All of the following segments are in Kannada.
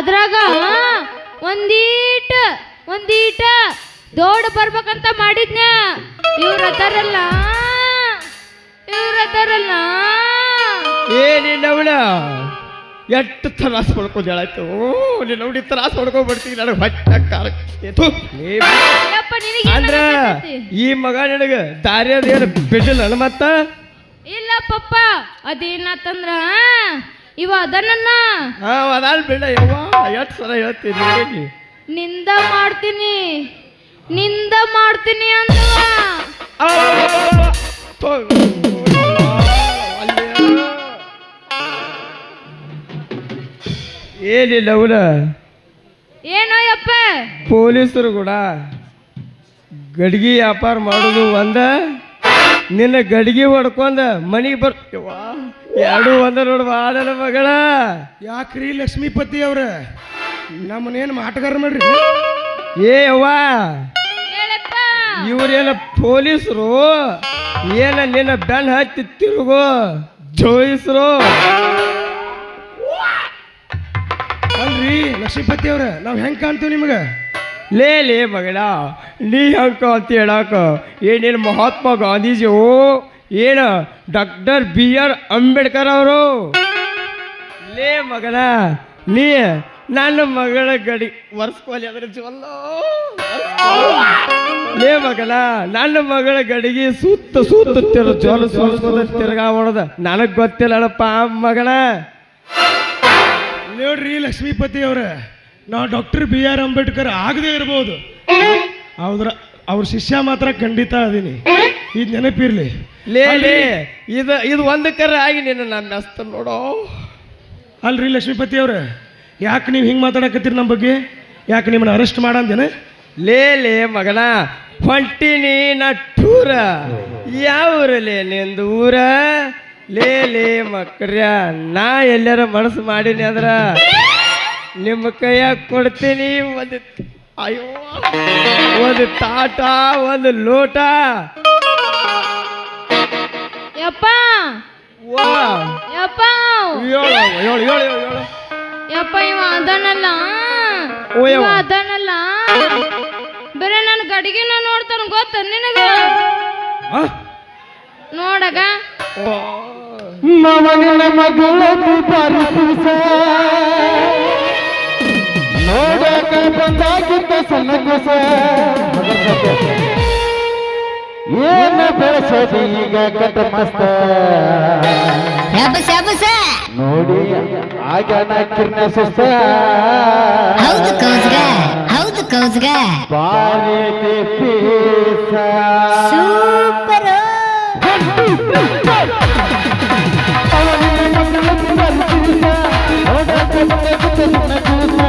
ಅದ್ರಾಗ ಒಂದೀಟ ಒಂದೀಟ ದೊಡ್ಡ ಬರ್ಬೇಕಂತ ಮಾಡಿದ್ನ ಇವ್ರ ಅದಾರಲ್ಲ. ಇವ್ರ ಅದಾರಲ್ಲ. ಏನಿಲ್ಲ ಅವಳ ಎಷ್ಟು ತ್ರಾಸ ಮಾಡ್ಕೊಂಡು ನಿನ್ನ ನೀನು ನೋಡಿ ತ್ರಾಸ ಮಾಡ್ಕೊಂಡ್ಬಿಡ್ತೀನಿ ನನಗೆ ಹೊಟ್ಟೆ ಕಾರಕ್ಕೆ ಅಂದ್ರೆ ಈ ಮಗ ನಿನಗೆ ದಾರಿ ಏನು ಬಿಟ್ಟಿಲ್ಲ ಮತ್ತ? ಇಲ್ಲ ಪಪ್ಪ ಅದೇನತ್ತಂದ್ರ ಇವ ಅದನ್ನ ಅದಾಲ್ ಬಿಡ ಯವ್ವ. ಎಷ್ಟು ಸಲ ಹೇಳ್ತೀನಿ. ನಿಂದ ಮಾಡ್ತೀನಿ ನಿಂದ ಮಾಡ್ತೀನಿ ಅಂತ. ಏನಿಲ್ಲ ಅವನ. ಏನೋ ಯಪ್ಪ? ಪೊಲೀಸರು ಕೂಡ ಗಡಿಗೆ ವ್ಯಾಪಾರ ಮಾಡೋದು ಒಂದ ನಿನ್ನ ಗಡಿಗೆ ಹೊಡ್ಕೊಂಡ ಮನೆಗೆ ಬರ್ ಯವ್ವಾ, ಎರಡು ಒಂದ ನೋಡುವ ಬಾಳನ ಮಗಳ. ಯಾಕ್ರಿ ಲಕ್ಷ್ಮೀಪತಿ ಅವ್ರ? ನಮ್ಮನೇನು ಮಾಟಗಾರ ಮಾಡ್ರಿ? ಏ ಅವ್ವ ಹೇಳಪ್ಪ. ಇವ್ರೇನ ಪೊಲೀಸರು? ಏನ ನಿನ್ನ ಬೆನ್ ಹತ್ತಿ ತಿರುಗು? ಜೋಯಿಸ್ರು? ಅಲ್ರಿ ಲಕ್ಷ್ಮೀಪತಿ ಅವ್ರ ನಾವ್ ಹೆಂಗ್ ಕಾಣ್ತೀವಿ ನಿಮ್ಗೆ? ಲೇ ಲೇ ಮಗಳ ನೀ ಹಂಕ ಅಂತ ಹೇಳಾಕ? ಏನೇನು ಮಹಾತ್ಮ ಗಾಂಧೀಜಿ ಏನು? ಡಾಕ್ಟರ್ ಬಿ ಆರ್ ಅಂಬೇಡ್ಕರ್ ಅವರು? ಲೇ ಮಗನ ನೀ ನನ್ನ ಮಗಳ ಗಡಿ. ವರ್ಸ್ಕೊಲಿ ಅದ್ರ ಜೋಲ್ಲೋ ಲೇ ಮಗನ ನನ್ನ ಮಗಳ ಗಡಿಗೆ ಸುತ್ತ ಸುತ್ತ ತಿರು ಜೋಲ ಸುತ್ತ ತಿರ್ಗಾ ಮಾಡೋದ ನನಗೆ ಗೊತ್ತಿಲ್ಲಪ್ಪ ಮಗಳ ನೋಡ್ರಿ ಲಕ್ಷ್ಮೀಪತಿ ಅವ್ರ ನಾವು ಡಾಕ್ಟರ್ ಬಿ ಆರ್ ಅಂಬೇಡ್ಕರ್ ಆಗದೆ ಇರ್ಬೋದು. ಹೌದ್ರ? ಅವ್ರ ಶಿಷ್ಯ ಮಾತ್ರ ಖಂಡಿತ ಅದೀನಿ. ಇದು ನೆನಪಿರ್ಲಿ. ಲೇ ಲೇ ಇದು ಇದು ಒಂದು ಕರೆ ಆಗಿ ನಿನ್ನ ನಾನು ಅಸ್ತ ನೋಡೋ. ಅಲ್ರಿ ಲಕ್ಷ್ಮೀಪತಿ ಅವ್ರ ಯಾಕೆ ನೀವು ಹಿಂಗೆ ಮಾತಾಡಕತ್ತೀರಿ ನಮ್ಮ ಬಗ್ಗೆ? ಯಾಕೆ ನಿಮ್ಮನ್ನ ಅರೆಸ್ಟ್ ಮಾಡಂದೇನೆ ಲೇ ಲೇ ಮಗನ ಹೊಂಟಿನಿ ನಾ ಟೂರ ಯಾವ ಊರಲೇ ನಿಂದು ಊರ? ಲೇ ಲೇ ಮಕ್ರ್ಯ ನಾ ಎಲ್ಲಾರ ಮನಸ್ಸು ಮಾಡೀನಿ ಅಂದ್ರ. ನಿಮ್ಮ ಕೈಯಾಗ ಕೊಡ್ತೀನಿ ಒಂದು ಅಯ್ಯೋ. ಒಂದು ತಾಟ ಒಂದು ಲೋಟ. ಯಪ್ಪ. ಓ ಯಪ್ಪ. ಯಪ್ಪ ಇವ ಅದನಲ್ಲ. ಇವ. ಅದನಲ್ಲ. ಬರೀ ನನ್ನ ಗಡಿಗೆನ ನೋಡ್ತಾನ ಗೊತ್ತ ನಿನಗ? ನೋಡಗ. ಓ. ಮಮನ ಮಗಳ ನೋಡಕ ಬಂದಾಗಿದ್ದ ಸಣ್ಣ ಕುಸ ಏನ ಬೆಳೆಸೋದು ಈಗ ಕಟ ಮಸ್ತ ಶಬಸ ಶಬಸ ನೋಡಿ ಆಗನ ಕಿರ್ನ ಸುಸ್ತ ಹೌದು ಕೌಸ್ಗ ಹೌದು ಕೌಸ್ಗ ಬಾರಿ ಪೀಸ ಸೂಪರ್ ಮಗಳ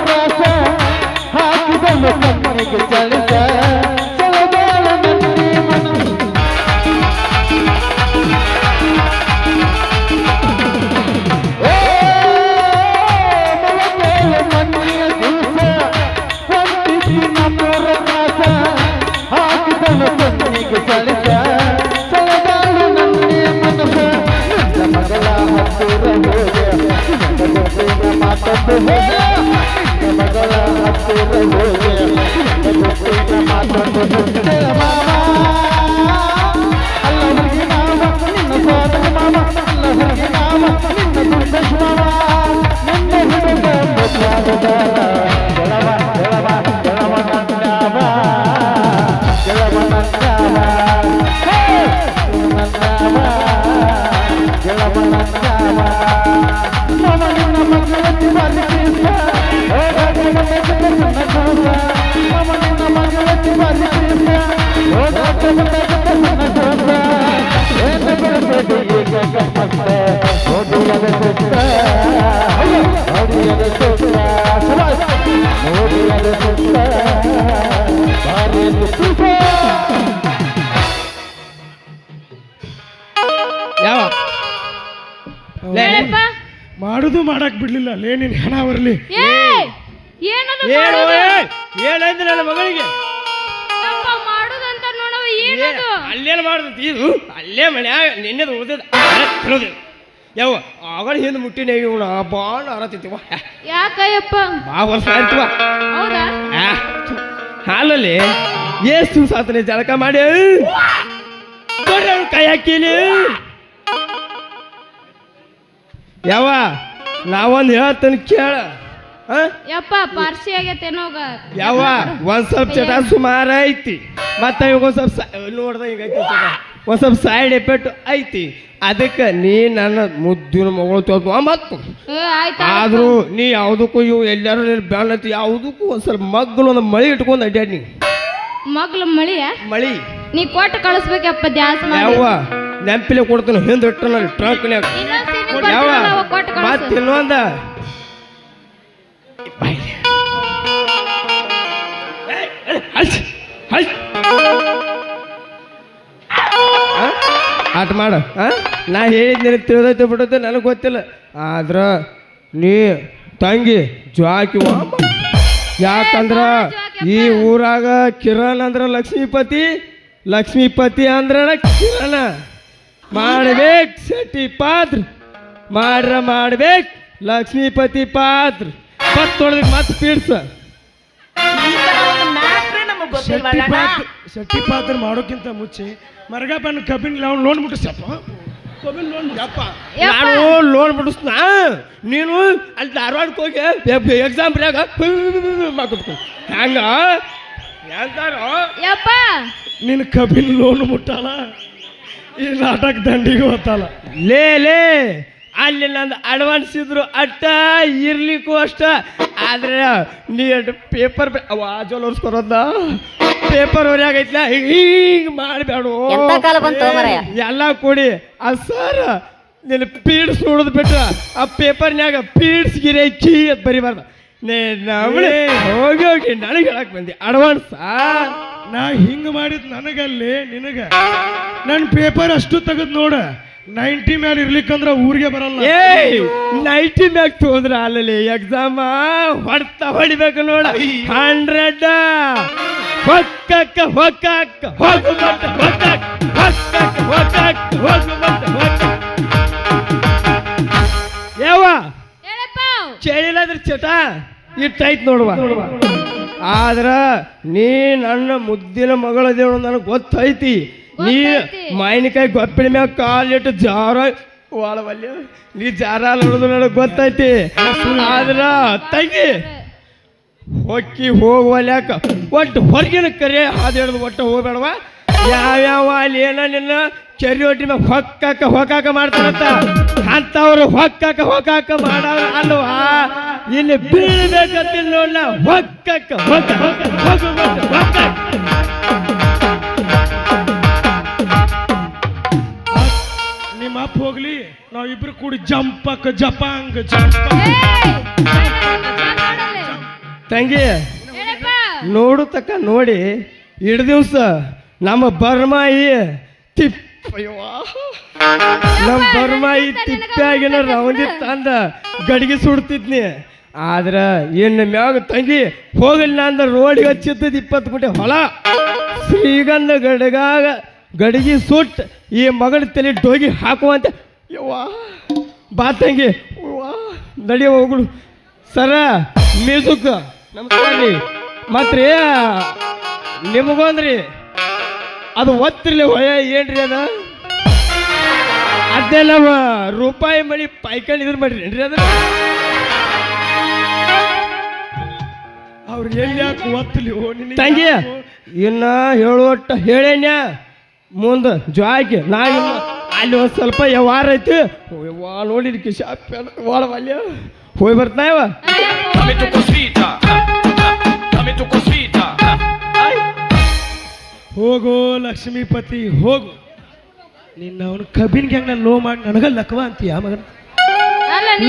ಮಾತೊಂದು ಹೋಗ ಬಿಡ್ಲಿಲ್ಲ ಲೇ ನಿನ್ ಹೆಣ ಬರಲಿ. ಏ ಏನದು ಏನು ಮಾಡೋದು? ಏನಂದ್ರೆ ನನ್ನ ಮಗಳಿಗೆ? ಅಲ್ಲೇನು ಮಾಡ್ತೈತಿ ಇದು ಅಲ್ಲೇ ಮನ್ಯಾಗ ನಿನ್ನೆದು ಉಳಿದ ಯಾವ ಆಗಳ ಹಿಂದೆ ಮುಟ್ಟಿನ ಇವನು ಬಾಳ ಅರತಿತ್ತಿವ ಯಾಕಯ್ಯಪ್ಪ? ಬಾ ವರ್ಷ ಆಯ್ತವ ಹೌದಾ? ಹಾಲಲ್ಲಿ ಎಷ್ಟು ದಿವಸ ಆತನೆ ಜಳಕ ಮಾಡಿ ಕೈ ಹಾಕಿಲಿ ಯಾವ ನಾವೊಂದು ಹೇಳ್ತೇನೆ ಕೇಳ? ಯಪ್ಪ ಪಾರ್ಸಿ ಆಗೈತೇನೋಗ ಯಾವ? ಒಂದ್ ಸ್ವಲ್ಪ ಚಟ ಸುಮಾರು ಐತಿ. ಮತ್ತೆ ಇವಾಗ ಒಂದ್ ಸ್ವಲ್ಪ ನೋಡ್ದ ಚಟ. ಒಂದ್ ಸ್ವಲ್ಪ ಸೈಡ್ ಎಫೆಕ್ಟ್ ಐತಿ. ಅದಕ್ಕೆ ನೀ ನನ್ನ ಮುದ್ದಿನ ಮಗಳು ತೋರ್ತು ಮತ್ತು. ಆದ್ರೂ ನೀ ಯಾವುದಕ್ಕೂ ಇವು ಎಲ್ಲರೂ ನೀನು ಬ್ಯಾಳತಿ ಯಾವುದಕ್ಕೂ ಒಂದ್ ಸ್ವಲ್ಪ ಮಗ್ಗಲು ಒಂದು ಮಳಿ ಇಟ್ಕೊಂಡು ಅಡ್ಡಾಡಿ ನೀ. ಮಗ್ಲ ಮಳಿಯ? ಮಳಿ. ನೀ ಕೊಟ್ಟು ಕಳಿಸ್ಬೇಕಪ್ಪ ಜಾಸ್ತಿ ಯಾವ? ನೆಂಪಿಲೆ ಕೊಡ್ತಾನೆ ಹಿಂದೆ ಇಟ್ಟು ನನ್ನ ಟ್ರಂಕ್ನ್ಯಾಗ ಯಾವ ಮತ್ತೆ ಇನ್ನೊಂದ? ಆಟ ಮಾಡ? ನಾ ಹೇಳಿದ್ ನಿನಗೆ ತಿಳಿದೈತೆ ಬಿಡುತ್ತೆ ನನಗೆ ಗೊತ್ತಿಲ್ಲ. ಆದ್ರ ನೀ ತಂಗಿ ಜ್ವಾಕಿ. ಯಾಕಂದ್ರ ಈ ಊರಾಗ ಕಿರಣ್ ಅಂದ್ರ ಲಕ್ಷ್ಮೀಪತಿ ಲಕ್ಷ್ಮೀಪತಿ ಅಂದ್ರ ಕಿರಣ. ಮಾಡ್ಬೇಕು ಶೆಟ್ಟಿ ಪಾತ್ರ. ಮಾಡ್ರ ಮಾಡ್ಬೇಕು ಲಕ್ಷ್ಮೀಪತಿ ಪಾತ್ರ. ಪತ್ ತೊಳೆದಕ್ಕೆ ಮತ್ತೆ ಪೀಡ್ಸ. ಶೆಟ್ಟಿ ಪಾತ್ರ ಶೆಟ್ಟಿ ಪಾತ್ರ ಮಾಡೋಕ್ಕಿಂತ ಮುಂಚೆ ಮರಗಪ್ಪನ ಕಬ್ಬಿನ ಲೋನ್ ಲೋನ್ ಮುಟ್ಟಿಸಪ್ಪ ಕಬ್ಬಿನ ಲೋನ್ ಯಪ್ಪ. ನಾನು ಲೋನ್ ಬಿಡಿಸ್ನಾ ನೀನು ಅಲ್ಲಿ ಧಾರವಾಡಕ್ಕೆ ಹೋಗಿ ಎಕ್ಸಾಮ್ ಬರ್ಯಾಗ ಮಾಡ್ಕೊಡ್ತೀನಿ ಹಂಗ ಎಂತಾರೋ ಯಪ್ಪ. ನಿನ್ನ ಕಬ್ಬಿನ ಲೋನ್ ಮುಟ್ಟಲ್ಲ ಈ ನಾಟಕ ದಂಡಿಗೆ ಹೋತಲ್ಲ. ಲೇ ಲೇ ಅಲ್ಲಿ ನಂದು ಅಡ್ವಾನ್ಸ್ ಇದ್ರು ಅಟ್ಟ ಇರ್ಲಿಕ್ಕೂ ಅಷ್ಟ ಆದ್ರೆ ನೀ ಪೇಪರ್ ಆಜೋಲ್ ಒರ್ಸ್ಕೊರೋದ ಪೇಪರ್ ಆಗೈತ್ಲ ಹಿಂಗ್ ಮಾಡಬೇಡ ಎಂತ ಕಾಲ ಬಂತು ಮಾರಾಯ? ಎಲ್ಲ ಕೊಡಿ ಆ ಸರ್ ನಿನ್ನ ಪೀಡ್ಸ್ ನೋಡೋದು ಬಿಟ್ರ ಆ ಪೇಪರ್ನ್ಯಾಗ ಪೀಡ್ಸ್ ಗಿರೆ ಕೀ ಅಂತ ಬರಿಬಾರ್ದು. ನೇ ನವಳೆ ಹೋಗಿ ಹೋಗಿ ನನಗೆ ಹೇಳಕ್ ಬಂದಿ. ಅಡ್ವಾನ್ಸ್ ನಾ ಹಿಂಗ್ ಮಾಡಿದ್ ನನಗಲ್ಲಿ ನಿನಗ. ನನ್ನ ಪೇಪರ್ ಅಷ್ಟು ತೆಗೆದ್ ನೋಡ ನೈಂಟಿ ಮ್ಯಾಲ ಇರ್ಲಿಕ್ಕಂದ್ರ ಊರಿಗೆ ಬರಲ್ಲ. ಏಯ್ ನೈಟಿ ಮ್ಯಾಗ ತೊಂದ್ರ ಅಲ್ಲಲ್ಲಿ ಎಕ್ಸಾಮ ಹೊಡ್ತಾ ಹೊಡಿಬೇಕು ನೋಡ. ಹಂಡ್ರೆಡ್ ಹೊಕ್ಕಕ್ಕ ಹೊಕ್ಕಕ್ಕ ಹೋಗು ಮತ್ತೆ ಹೊಕ್ಕಕ್ಕ ಹೊಕ್ಕಕ್ಕ ಹೊಕ್ಕಕ್ಕ ಹೋಗು ಮತ್ತೆ ಹೊಕ್ಕಕ್ಕ ಯಾವ ಹೇಳಪ್ಪ ಚಳಿಲಾದ್ರ ಚಟ? ಇಟ್ಟೈತ್ ನೋಡುವ. ಆದ್ರ ನೀ ನನ್ನ ಮುದ್ದಿನ ಮಗಳ ಮಗಳದೇವ ನನಗೆ ಗೊತ್ತೈತಿ. ನೀ. ಮಾವಿನಕಾಯಿ ಗೊಪ್ಪಿನ ಮ್ಯಾಗ ಕಾಲಿಟ್ಟು ಜಾರ ಒಳವಲ್ಯ ನೀ ಜಾರ ನೋಡುದು ನನಗೆ ಗೊತ್ತೈತಿ. ಆದ್ರ ತಂಗಿ ಹೊಕ್ಕಿ ಹೋಗುವಲ್ಯಾಕ ಒಟ್ಟು ಹೊರಗಿನ ಕರೆ ಅದು ಹಿಡಿದು ಒಟ್ಟು ಹೋಗ್ಬೇಡವ ಯಾವ್ಯಾವ ಅಲ್ಲಿ ಏನ ನಿನ್ನ ಚರಿ ಒಟ್ಟಿ ಮ್ಯಾಗ ಹೊಕ್ಕಾಕ ಹೊಕ್ಕಾಕ ಮಾಡ್ತಾರಂತ. ಅಂಥವ್ರು ಹೊಕ್ಕಾಕ ಹೊಕ್ಕಾಕ ಮಾಡ ಅಲ್ವಾ? ಇಲ್ಲಿ ಬೀಳ್ಬೇಕಂತಿಲ್ಲ ನೋಡ್ಲ ಹೊಕ್ಕಾಕ ಹೊಕ್ಕ ಹೊಕ್ಕ ನಿಮ್ಮ ಅಪ್ಪ ಹೋಗ್ಲಿ ನಾವಿಬ್ರು ಕೂಡಿ ಜಂಪಕ್ ಜಪಾಂಗ್ ಜಂಪ! ತಂಗಿ ಹೇಳಪ್ಪ ನೋಡು ತಕ್ಕ ನೋಡಿ ಇಡ್ ದಿವ್ಸ ನಮ್ಮ ಬರ್ಮಾಯಿ ತಿಪ್ ನಮ್ಮ ಬರ್ಮಾಯಿ ತಿಪ್ಪ್ಯಾಗಿನ ರೌಂದಿ ತಂದ ಗಡಿಗೆ ಸುಡ್ತಿದ್ನಿ. ಆದ್ರ ಇನ್ನು ಮ್ಯಾಗ ತಂಗಿ ಹೋಗಲಿಲ್ಲ ಅಂದ್ರೆ ರೋಡಿಗೆ ಹಚ್ಚಿದ್ದದ ಇಪ್ಪತ್ತು ಗುಂಟೆ ಹೊಲ. ಶ್ರೀಗಂಧ ಗಡಗಾಗ ಗಡಿಗೆ ಸುಟ್ಟು ಈ ಮಗಳ ತಲೆ ಡೋಗಿ ಹಾಕುವಂತ ಯವ್ವಾ ಬಾ ತಂಗಿ. ವಾ ನಡಿ ಹೋಗುಳು ಸರ ಮ್ಯೂಸುಕ್ ನಮಸ್ಕಾರ ರೀ. ಮತ್ರಿ ನಿಮಗೊಂದ್ರಿ? ಅದು ಒತ್ತಿರ್ಲಿ ಹೊಯ ಏನ್ರಿ ಅದ? ಅದೇ ನಮ್ಮ ರೂಪಾಯಿ ಮಾಡಿ ಪೈಕಂಡ್ ಇದ್ರ ಮಾಡ್ರಿ ಏನ್ರಿ ಅದ ಅವ್ರು ಎಲ್ಲಿ ಯಾಕೆ ಒತ್ತಲಿ ಓ ನಿನಗೆ ತಂಗಿ ಇನ್ನ ಹೇಳುವಟ್ಟ ಹೇಳೇನ್ಯ ಮುಂದೆ ಜಾಯ್ಕೆ ನಾ ಅಲ್ಲಿ ಒಂದು ಸ್ವಲ್ಪ ವ್ಯವಹಾರ ಐತಿ. ವಾ ನೋಡಿದ್ಕೆ ಶಾಪ್ ವಾಳ ವಾಲ್ಯ. ಹೋಗಿ ಬರ್ತಾಯವ. ಹೋಗೋ ಲಕ್ಷ್ಮೀಪತಿ ಹೋಗು. ನಿನ್ನ ಅವನು ಕಬ್ಬಿನ ಗ್ಯಾಂಗ್ನ ಲೋ ಮಾಡಿ ನನಗ ಲಕ್ವ ಅಂತೀಯ ಮಗನ?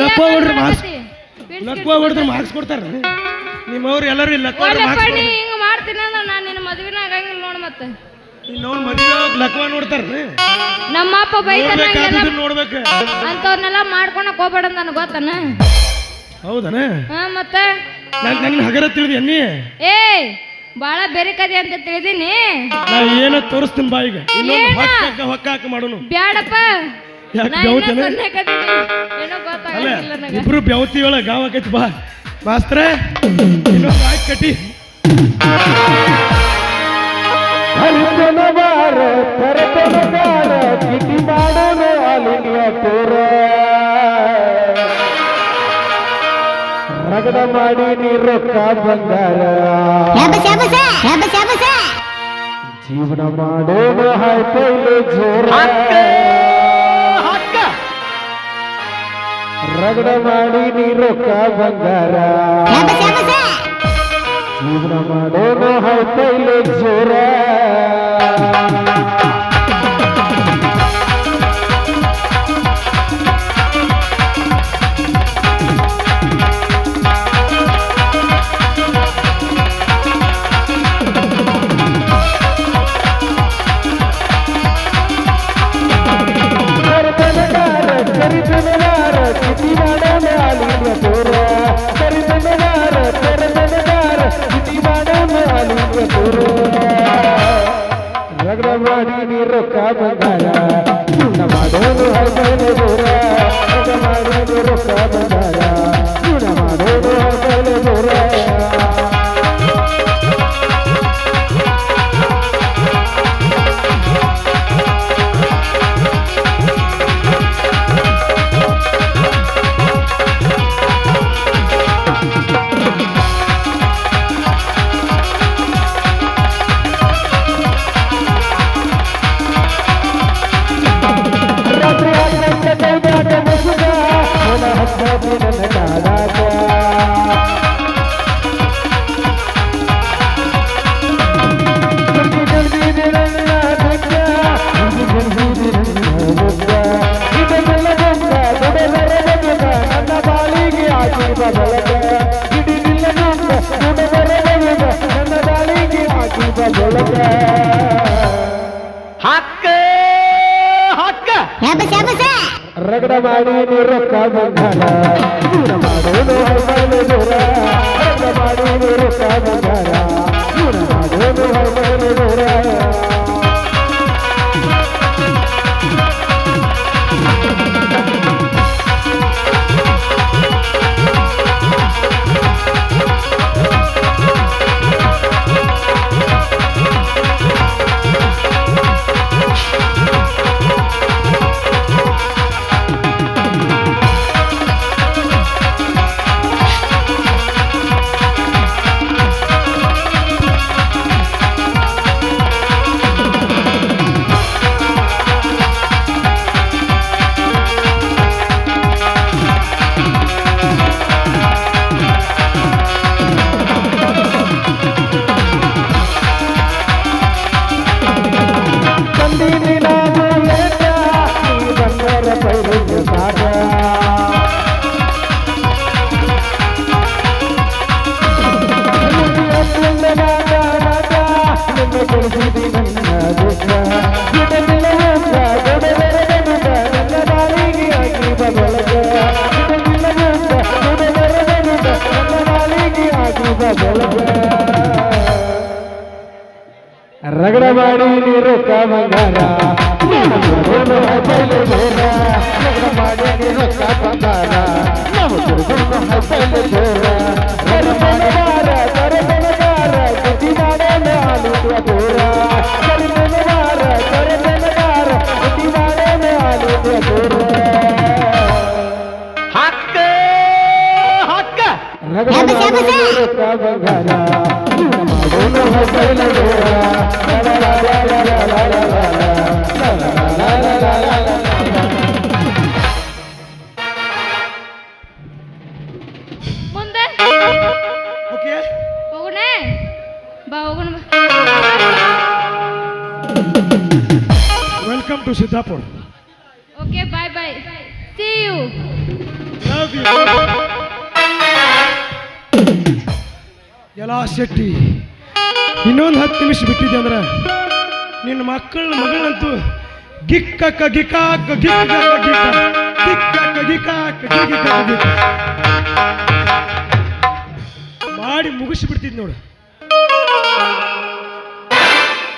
ಲಕ್ವ ಹೊಡ್ರಿ ಮಾರ್ಕ್ಸ್ ಲಕ್ವ ಹೊಡೆದ್ರೆ ಮಾರ್ಕ್ಸ್ ಕೊಡ್ತಾರ? ನಿಮ್ಮವ್ರು ಎಲ್ಲರೂ ಇಲ್ಲಿ ಲಕ್ವ ಒಲ್ಲಪ್ಪ ಮಾರ್ಕ್ಸ್ ಹಿಂಗ ಮಾಡ್ತೀನಿ ಅಂದ್ರೆ ನಾನು ನಿನ್ನ ಮದುವೆನ ಆಗಂಗಿಲ್ಲ ನೋಡ ಮತ್ತೆ. ಇನ್ನೊಂದು ಮದುವೆ ಲಕ್ವ ನೋಡ್ತಾರ? ನಮ್ಮ ಅಪ್ಪ ನೋಡ್ಬೇಕಾದ್ರೆ ನೋಡ್ಬೇಕು. ಅಂತವ್ರನ್ನೆಲ್ಲ ಮಾಡ್ಕೊಳಕ್ ಹೋಗ್ಬೇಡ ನನಗೆ ಗೊತ್ತನ? ಹೌದನ? ಹಾ ಮತ್ತೆ? ನಾನು ನನ್ನ ಹಗರ ತಿಳಿದೆ ಅನ್ನಿ ಏಯ್! ಬಾಳ ಬೇರೆ ಕದೆ ಅಂತ ತಿಳಿದೀನಿ. ನಾ ಏನೋ ತೋರಿಸ್ತೀನಿ ಬಾ ಈಗ. ಇನ್ನೊಂದು? ಹೊಕ್ಕಾಕ ಹೊಕ್ಕ ಹಾಕಿ ಮಾಡೋನು. ಬ್ಯಾಡಪ್ಪ. ಯಾಕೆ ಬೆವತೇನ? ಸೊನ್ನೆ ಕದೀನಿ. ಏನೋ ಅಲ್ಲ ಗೊತ್ತಾಗಂಗಿಲ್ಲ ನನಗೆ. ಇಬ್ರು ಬೆವತಿ ಒಳಗೆ ಬಾ. ಮಾಸ್ತ್ರ ಇನ್ನೊಂದು ಹಾಕಿ ಕಟ್ಟಿ. ಹರಿತನವಾರ ತರತನಗಾರ ಕಿಟಿ ಮಾಡೋನು ಅಲ್ಲಿಗೆ ತೋರ ರಗಡ ಮಾಡಿ ನೀ ರೊಕ್ಕ ಬಂಗಾರ ಜೀವನ ಮಾಡೋನು ಹಾಯ್ತೈಲು ಜೋರ. ರಗಡ ಮಾಡಿ ನೀ ರೊಕ್ಕ ಬಂಗಾರ ಜೀವನ ಮಾಡೋನು ಹಾಯ್ತೈಲು ಜೋರ. welcome to Sitapur. Okay, bye bye. See you. Love you. ಎಲ್ಲ ಶೆಟ್ಟಿ ಇನ್ನೊಂದು ಹತ್ತು ನಿಮಿಷ ಬಿಟ್ಟಿದ್ದೆ ಅಂದ್ರೆ ನಿನ್ನ ಮಕ್ಕಳ ಮಗಳಂತೂ ಗಿಕ್ಕಕ್ಕ ಗಿಕಾಕ ಗಿಕ್ಕ ಗಿಕ್ಕ ಗಿಕ್ಕಕ್ಕ ಗಿಕಾಕ ಗಿಕ್ಕ ಗಿಕ್ಕ ಮಾಡಿ ಮುಗಿಸ್ಬಿಡ್ತಿದ್ ನೋಡು